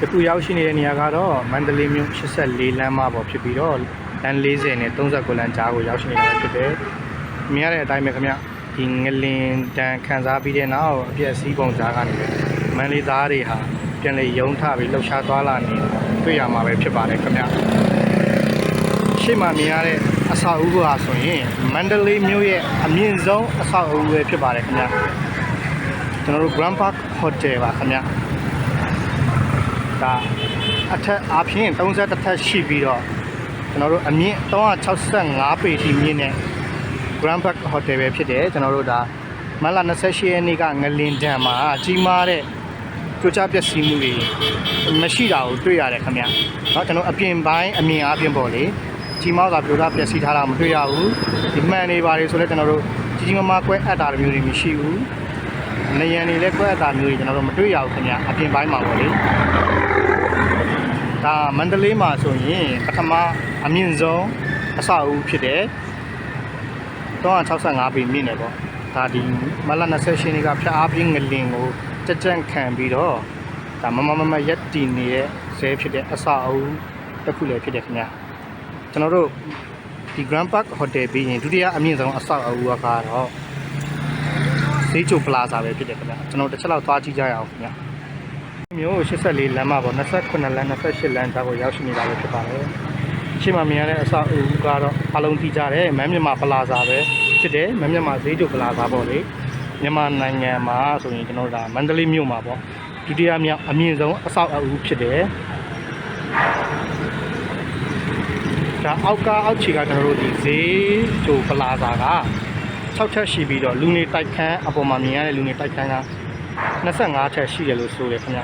ဒီခုရောက်ရှိနေတဲ့နေရာကတော့မန္တလေးမြို့84လမ်းမပေါ်ဖြစ်ပြီးတော့လမ်း40နဲ့39လမ်းကြားကိုရောက်ရှိနေတာဖြစ်တယ်။မြင်ရတဲ့အတိုင်းပဲခင်ဗျဒီငလင်တန်ခန်းစားပြီးတဲ့နောက်အပြည့်အစည်းပုံကြားကနေမန္တလေးသားတွေဟာပြန်လေယုံထပြီးလှုပ်ရှားသွားလာနေတွေ့ရမှာပဲဖြစ်ပါတယ်ခင်ဗျ။ရှေ့မှာမြင်ရတဲ့အဆောက်အဦကဆိုရင်မန္တလေးမြို့ရဲ့အမြင့်ဆုံးအဆောက်အဦပဲဖြစ်ပါတယ်ခင်ဗျ။ကျွန်တော်တို့ Grand Park Hotel ပါခင်ဗျ။ ဒါအထက်အပြင်30ထက်ရှိပြီးတော့ကျွန်တော်တို့အမြင့်365ပေထိမြင့်တဲ့ Grand Park Hotel ပဲဖြစ်တယ်ကျွန်တော်တို့ဒါမလ28ရက်နေ့ကငလင်တန်မှာကြီးမားတဲ့ကြိုးချပျက်စီးမှုတွေမရှိတာကိုတွေ့ရတယ်ခင်ဗျ။နော်ကျွန်တော်အပြင်ပိုင်းအမြင်အပြင်ပေါ့လေကြီးမားစွာကြိုးချပျက်စီးထားတာမတွေ့ရဘူး။ဒီမှန်နေပါလေဆိုလဲကျွန်တော်တို့ကြီးကြီးမားမားကွဲအပ်တာမျိုးတွေမရှိဘူး။ နေရန်တွေလည်းကွဲအပ်တာမျိုးတွေကျွန်တော်တို့မတွေ့ရဘူးခင်ဗျ။အပြင်ပိုင်းမှာပေါ့လေ။ဒါမန္တလေးမှာဆိုရင်ပထမအမြင့်ဆုံးအဆောက်အဦဖြစ်တယ်။365ပေမြင့်တယ်ပေါ့ဒါဒီမလ28နှစ်ကဖျားအားပြင်းငလင်ကိုကြက်ကြန့်ခံပြီးတော့ဒါမမမမရက်တည်နေတဲ့ဇဲဖြစ်တဲ့အဆောက်အဦတစ်ခုလည်းဖြစ်တယ်ခင်ဗျာကျွန်တော်တို့ဒီ Grand Park Hotel ပြီးရင်ဒုတိယအမြင့်ဆုံးအဆောက်အဦကတော့ ဈေးချိုပလာဇာပဲဖြစ်တယ်ခင်ဗျာကျွန်တော်တစ်ချက်လောက်သွားကြည့်ကြရအောင်ခင်ဗျာမျိုး84လမ်းမှာပေါ့29လမ်း28လမ်းကြားကိုရောက်ရှိနေတာပဲဖြစ်ပါတယ်ရှေ့မှာမြင်ရတဲ့အဆောက်အဦကတော့အလုံးသိကြတယ်မမ်းမြန်မာပလာဇာပဲဖြစ်တယ်မမ်းမြန်မာဈေးကျုပ်ပလာဇာပေါ့လေမြန်မာနိုင်ငံမှာဆိုရင်ကျွန်တော်တို့ဒါမန္တလေးမြို့မှာပေါ့ဒုတိယမြောက်အမြင့်ဆုံးအဆောက်အဦဖြစ်တယ်ဒါအောက်ကအောက်ခြေကကျွန်တော်တို့ဒီဈေးကျုပ်ပလာဇာက 6ချက်ရှိပြီးတော့လူနေတိုက်ခန်းအပေါ်မှာမြင်ရတဲ့လူနေတိုက်ခန်းက25ချက်ရှိတယ်လို့ဆိုတယ်ခင်ဗျ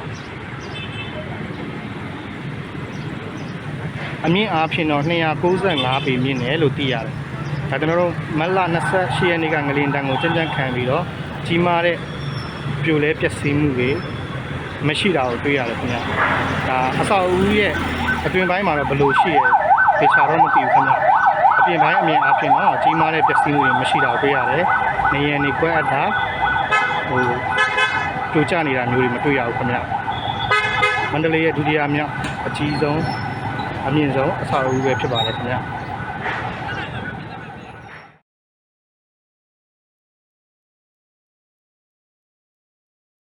အမြင့်အားဖြင့်တော့295ပေမြင့်တယ်လို့သိရတယ်။ဒါကျွန်တော်တို့မတ်လ28ရက်နေ့ကငလင်တန်းကိုကြံ့ကြံ့ခံပြီးတော့ကြီးမားတဲ့ပြိုလဲပျက်စီးမှုတွေမရှိတာကိုတွေ့ရတယ်ခင်ဗျ။ဒါအဆောက်အဦရဲ့အတွင်ပိုင်းမှာတော့ဘယ်လိုရှိရဲဒေချာတော့မသိဘူးခင်ဗျ။အ ပြင်ပိုင်းအမြင်အားဖြင့်တော့ကြီးမားတဲ့ပျက်စီးမှုတွေမရှိတာကိုတွေ့ရတယ်။နေရန်နေကွက်အပ်တာဟိုကြိုကျနေတာမျိုးတွေမတွေ့ရဘူးခင်ဗျ။မန္တလေးရဲ့ဒုတိယမြောက်အကြီးဆုံးအမြင့်ဆုံးအဆောက်အဦပဲဖြစ်ပါတယ်ခင်ဗျာ